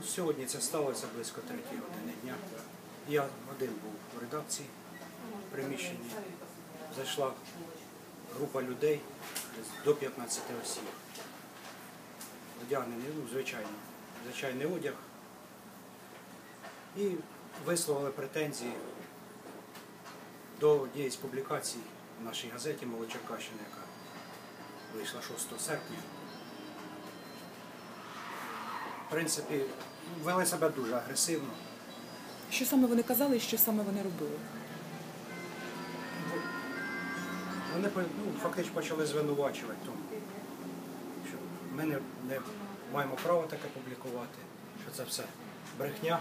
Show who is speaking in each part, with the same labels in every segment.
Speaker 1: Ну, Сьогодні це сталося близько третьої години дня. Я один був в редакції в приміщенні. Зайшла група людей до 15 осіб. Одягнені, ну, звичайно, звичайний одяг. І висловили претензії до однієї з публікацій в нашій газеті Молочакащина, яка вийшла 6 серпня. В принципі, вели себе дуже агресивно.
Speaker 2: Що саме вони казали і що саме вони робили?
Speaker 1: Вони ну, фактично почали звинувачувати тому, що ми не, не маємо права таке публікувати, що це все брехня,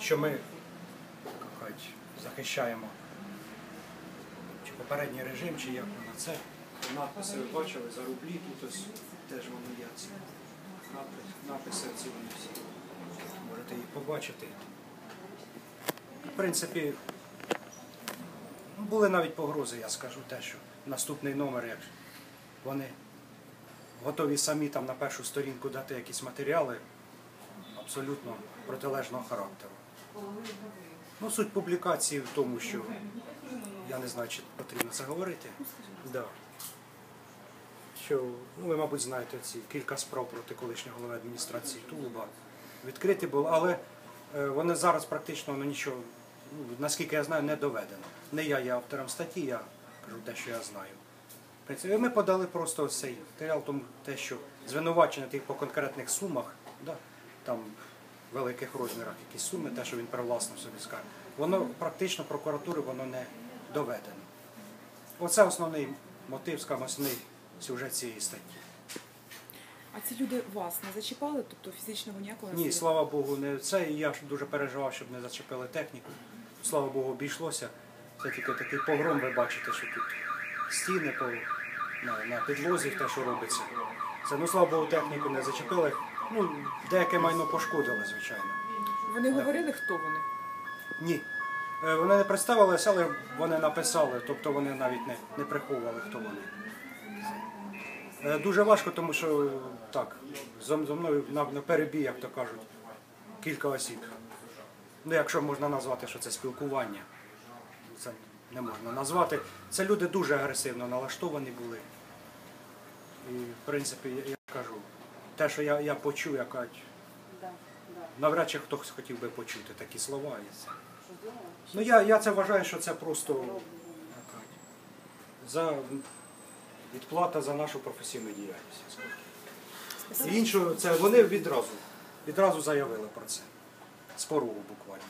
Speaker 1: що ми як захищаємо чи попередній режим, чи як воно це. Надписи ви бачили за рублі, тут ось теж вони є написи ці вони всі. Можете їх побачити. В принципі, Були навіть погрози, я скажу те, що наступний номер, як вони готові самі там на першу сторінку дати якісь матеріали абсолютно протилежного характеру. Ну, суть публікації в тому, що я не знаю, чи потрібно це говорити. Да. Що, ну, ви, мабуть, знаєте, ці кілька справ проти колишнього голови адміністрації Тулуба відкриті були, але е, вони зараз практично ну, нічого, ну, наскільки я знаю, не доведено. Не я є автором статті, я кажу те, що я знаю. Принципі, ми подали просто цей матеріал, тому те, що звинувачення тих по конкретних сумах, да, там великих розмірах якісь суми, те, що він привласнив собі скаже, воно практично прокуратури воно не доведено. Оце основний мотив, скажімо, основний сюжет цієї статті.
Speaker 2: А ці люди вас не зачіпали, тобто фізичного ніякого
Speaker 1: Ні, слава Богу, не це. І я дуже переживав, щоб не зачепили техніку. Слава Богу, обійшлося. Це тільки такий погром, ви бачите, що тут стіни по, на, на підлозі, те, що робиться. Це, ну, слава Богу, техніку не зачепили. Ну, деяке майно пошкодили, звичайно.
Speaker 2: Вони говорили, хто вони?
Speaker 1: Ні. Е, Вони не представилися, але вони написали, тобто вони навіть не, не приховували, хто вони. Е, Дуже важко, тому що так, зо зо мною на, на перебій, як то кажуть, кілька осіб. Ну, якщо можна назвати, що це спілкування, це не можна назвати. Це люди дуже агресивно налаштовані були. І, в принципі, я, я кажу, те, що я, я почув, я кажуть, навряд чи хтось хотів би почути такі слова. Ну, я, я це вважаю, що це просто за відплата за нашу професійну діяльність. І іншого, це вони відразу, відразу заявили про це. З порогу буквально.